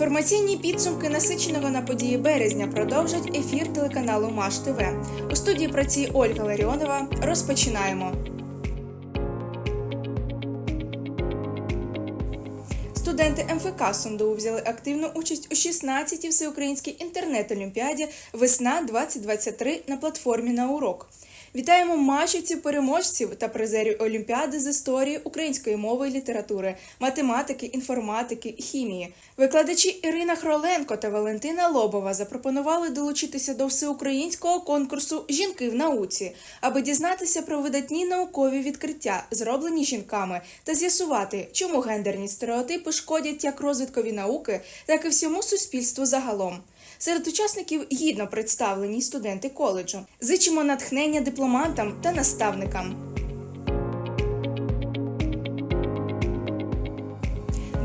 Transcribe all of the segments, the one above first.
Інформаційні підсумки насиченого на події березня продовжать ефір телеканалу Маш ТВ. У студії працює Ольга Ларіонова. Розпочинаємо. Студенти МФК СумДУ взяли активну участь у 16-й всеукраїнській інтернет-олімпіаді Весна 2023 на платформі на урок. Вітаємо машівців, переможців та призерів Олімпіади з історії української мови і літератури, математики, інформатики, хімії. Викладачі Ірина Хроленко та Валентина Лобова запропонували долучитися до всеукраїнського конкурсу Жінки в науці, аби дізнатися про видатні наукові відкриття, зроблені жінками, та з'ясувати, чому гендерні стереотипи шкодять як розвиткові науки, так і всьому суспільству загалом. Серед учасників гідно представлені студенти коледжу. Зичимо натхнення дипломантам та наставникам.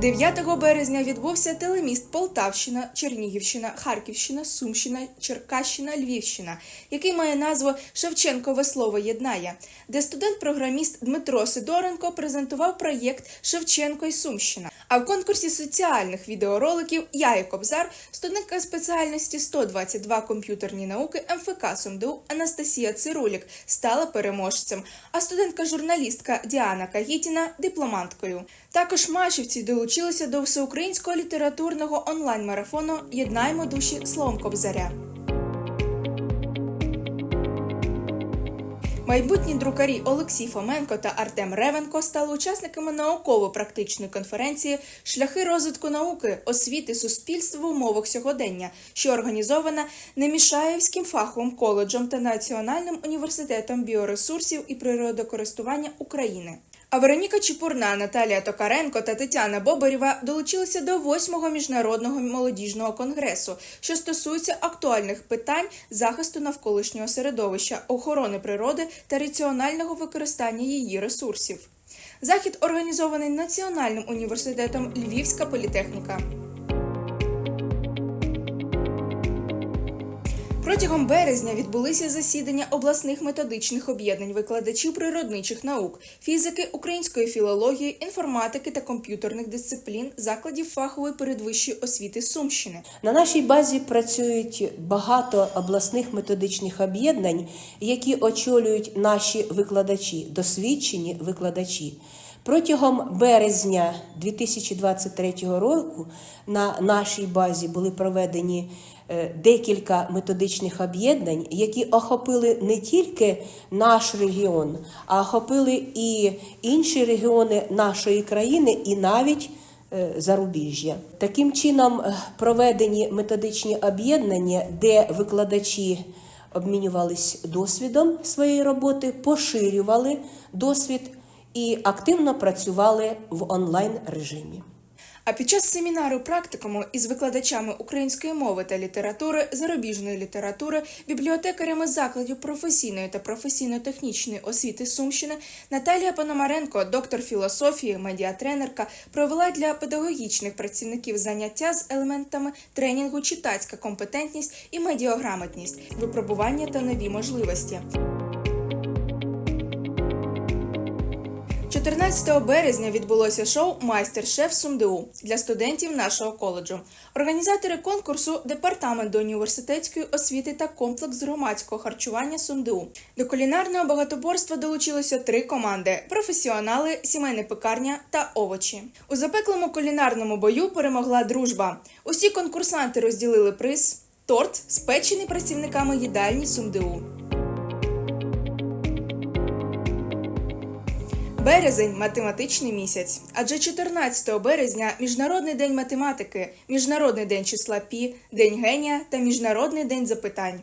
9 березня відбувся телеміст Полтавщина, Чернігівщина, Харківщина, Сумщина, Черкащина, Львівщина, який має назву Шевченкове слово єднає, де студент-програміст Дмитро Сидоренко презентував проєкт Шевченко і Сумщина. А в конкурсі соціальних відеороликів Я і Кобзар студентка спеціальності 122 комп'ютерні науки МФК СумДУ Анастасія Цирулік стала переможцем, а студентка-журналістка Діана Кагітіна дипломанткою. Також машівці долучилися до всеукраїнського літературного онлайн-марафону Єднаймо душі словом Кобзаря. Майбутні друкарі Олексій Фоменко та Артем Ревенко стали учасниками науково-практичної конференції Шляхи розвитку науки, освіти суспільства в умовах сьогодення, що організована Немішаєвським фаховим коледжем та Національним університетом біоресурсів і природокористування України. А Вероніка Чепурна, Наталія Токаренко та Тетяна Бобарєва долучилися до восьмого міжнародного молодіжного конгресу, що стосується актуальних питань захисту навколишнього середовища, охорони природи та раціонального використання її ресурсів. Захід організований Національним університетом Львівська політехніка. Протягом березня відбулися засідання обласних методичних об'єднань викладачів природничих наук, фізики, української філології, інформатики та комп'ютерних дисциплін закладів фахової передвищої освіти Сумщини. На нашій базі працюють багато обласних методичних об'єднань, які очолюють наші викладачі, досвідчені викладачі. Протягом березня 2023 року на нашій базі були проведені е, декілька методичних об'єднань, які охопили не тільки наш регіон, а охопили і інші регіони нашої країни, і навіть е, зарубіжжя. Таким чином е, проведені методичні об'єднання, де викладачі обмінювались досвідом своєї роботи, поширювали досвід і активно працювали в онлайн режимі. А під час семінару практикуму із викладачами української мови та літератури, зарубіжної літератури, бібліотекарями закладів професійної та професійно-технічної освіти Сумщини Наталія Пономаренко, доктор філософії, медіатренерка, провела для педагогічних працівників заняття з елементами тренінгу читацька компетентність і медіаграмотність, випробування та нові можливості. 14 березня відбулося шоу Майстер-шеф СумДУ для студентів нашого коледжу. Організатори конкурсу Департамент університетської освіти та комплекс громадського харчування СумДУ. До кулінарного багатоборства долучилося три команди: професіонали, сімейна пекарня та овочі. У запеклому кулінарному бою перемогла дружба. Усі конкурсанти розділили приз торт, спечений працівниками їдальні СумДУ. Березень математичний місяць, адже 14 березня Міжнародний день математики, Міжнародний день числа Пі, День генія та Міжнародний день запитань.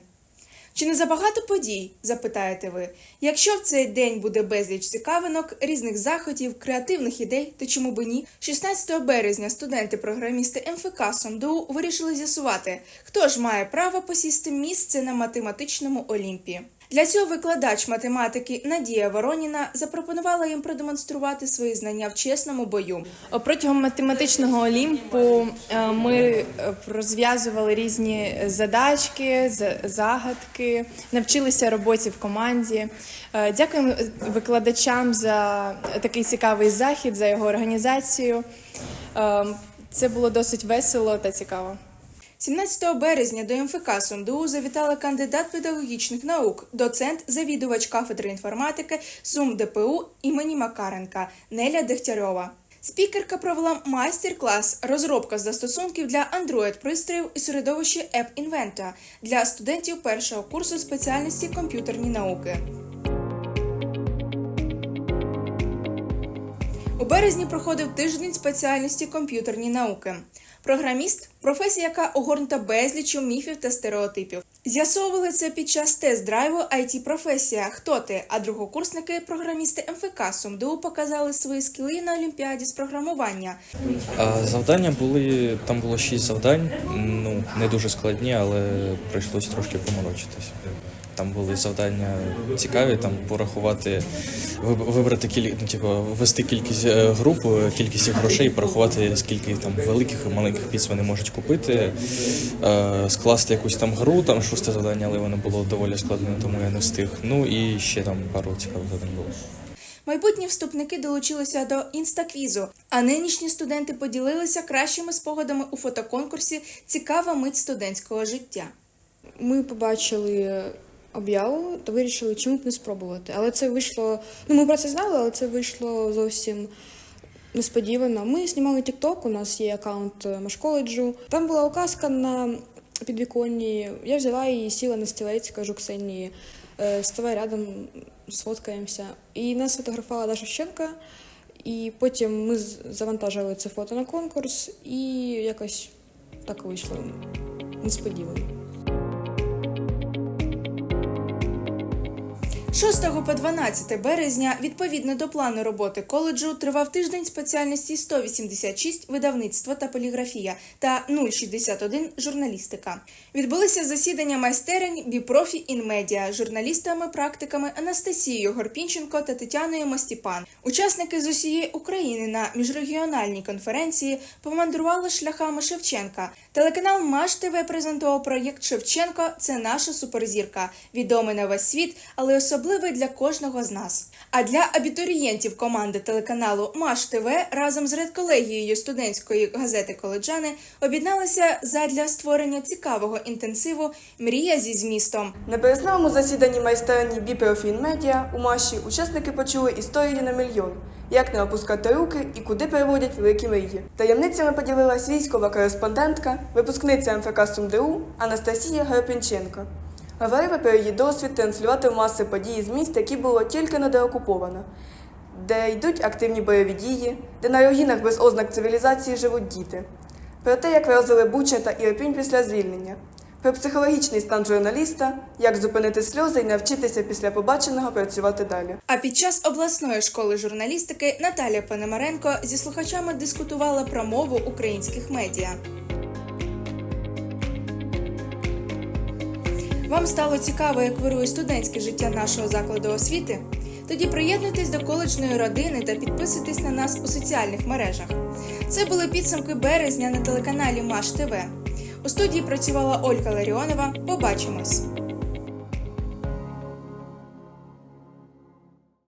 Чи не забагато подій? запитаєте ви. Якщо в цей день буде безліч цікавинок, різних заходів, креативних ідей, то чому би ні? 16 березня студенти-програмісти МФК СомДУ вирішили з'ясувати, хто ж має право посісти місце на математичному Олімпі. Для цього викладач математики Надія Вороніна запропонувала їм продемонструвати свої знання в чесному бою. Протягом математичного олімпу е, ми е, розв'язували різні задачки, загадки, навчилися роботі в команді. Е, Дякуємо викладачам за такий цікавий захід, за його організацію. Це було досить весело та цікаво. 17 березня до МФК СумДУ завітала кандидат педагогічних наук, доцент, завідувач кафедри інформатики СумДПУ ДПУ імені Макаренка Неля Дегтярьова. Спікерка провела майстер-клас розробка застосунків для Android-пристроїв у середовищі App Inventor для студентів першого курсу спеціальності комп'ютерні науки. У березні проходив тиждень спеціальності комп'ютерні науки. Програміст професія, яка огорнута безліччю міфів та стереотипів. З'ясовували це під час тест-драйву it професія Хто ти? А другокурсники програмісти МФК СумДУ показали свої скіли на олімпіаді з програмування. Завдання були, там було шість завдань, ну не дуже складні, але прийшлось трошки поморочитись. Там були завдання цікаві, там порахувати, виб- вибрати кіль, ну, типу, ввести кількість е, груп, е, кількість грошей, порахувати, скільки там великих і маленьких піц вони можуть купити, е, скласти якусь там гру, там шосте завдання, але воно було доволі складне, тому я не встиг. Ну і ще там пару цікавих завдань було. Майбутні вступники долучилися до інстаквізу, а нинішні студенти поділилися кращими спогадами у фотоконкурсі Цікава мить студентського життя. Ми побачили об'яву та вирішили, чому б не спробувати. Але це вийшло. Ну, ми про це знали, але це вийшло зовсім несподівано. Ми знімали TikTok, у нас є аккаунт е, Машколеджу. Там була указка на підвіконні. Я взяла її, сіла на стілець, кажу Ксенії, «Е, вставай рядом, сфоткаємося. І нас фотографувала Даша Щенка. І потім ми завантажили це фото на конкурс, і якось так вийшло несподівано. 6 по 12 березня, відповідно до плану роботи коледжу, тривав тиждень спеціальності 186 видавництво та поліграфія та 061 журналістика. Відбулися засідання майстерень Біпрофі Інмедіа журналістами-практиками Анастасією Горпінченко та Тетяною Мостіпан. Учасники з усієї України на міжрегіональній конференції помандрували шляхами Шевченка. Телеканал Маш ТВ презентував проєкт Шевченко це наша суперзірка, відомий на весь світ, але особливий для кожного з нас. А для абітурієнтів команди телеканалу Маш ТВ разом з редколегією студентської газети Коледжани об'єдналися задля створення цікавого інтенсиву Мрія зі змістом. На березневому засіданні майстерні Біпрофін Медіа у Маші учасники почули історії на мільйон, як не опускати руки і куди приводять великі мрії. Таємницями поділилась військова кореспондентка, випускниця МФК СумДУ Анастасія Гарпінченко. Говорили про її досвід транслювати маси події з міст, які було тільки недоокуповано, де йдуть активні бойові дії, де на руїнах без ознак цивілізації живуть діти. Про те, як вразили Буча та Ірпінь після звільнення, про психологічний стан журналіста, як зупинити сльози і навчитися після побаченого працювати далі. А під час обласної школи журналістики Наталя Пономаренко зі слухачами дискутувала про мову українських медіа. Вам стало цікаво, як вирує студентське життя нашого закладу освіти? Тоді приєднуйтесь до коледжної родини та підписуйтесь на нас у соціальних мережах. Це були підсумки березня на телеканалі Маш ТВ. У студії працювала Ольга Ларіонова. Побачимось!